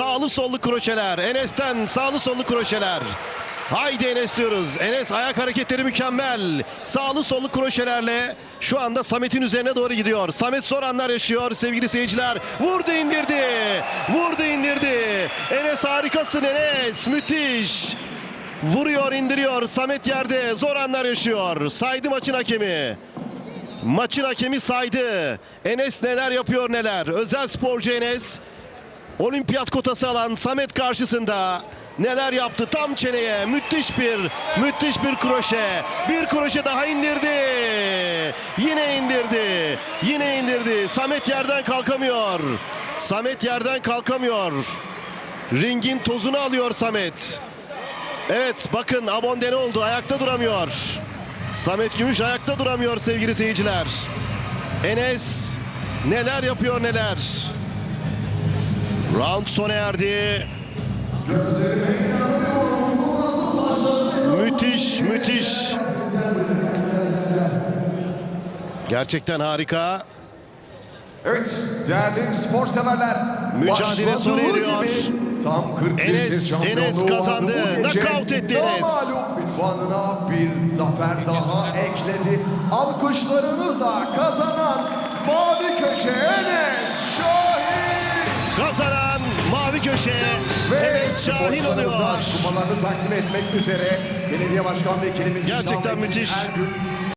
Sağlı sollu kroşeler. Enes'ten sağlı sollu kroşeler. Haydi Enes diyoruz. Enes ayak hareketleri mükemmel. Sağlı sollu kroşelerle şu anda Samet'in üzerine doğru gidiyor. Samet zor anlar yaşıyor sevgili seyirciler. Vurdu indirdi. Vurdu indirdi. Enes harikasın Enes. Müthiş. Vuruyor indiriyor. Samet yerde zor anlar yaşıyor. Saydı maçın hakemi. Maçın hakemi saydı. Enes neler yapıyor neler. Özel sporcu Enes. Olimpiyat kotası alan Samet karşısında neler yaptı? Tam çeneye müthiş bir müthiş bir kroşe. Bir kroşe daha indirdi. Yine indirdi. Yine indirdi. Samet yerden kalkamıyor. Samet yerden kalkamıyor. Ringin tozunu alıyor Samet. Evet bakın Abonde ne oldu? Ayakta duramıyor. Samet Gümüş ayakta duramıyor sevgili seyirciler. Enes neler yapıyor neler Round sona erdi. Müthiş, müthiş. Gerçekten harika. Evet değerli spor severler. Mücadele sona eriyor. Tam 41 Enes- Enes kazandı. Knockout etti Enes. Ünvanına bir zafer daha ekledi. Alkışlarınızla kazanan Mavi Köşe Enes. Kazanan mavi köşe Enes Şahin oluyor. kupalarını takdim etmek üzere belediye başkan vekilimiz Gerçekten müthiş. Ergün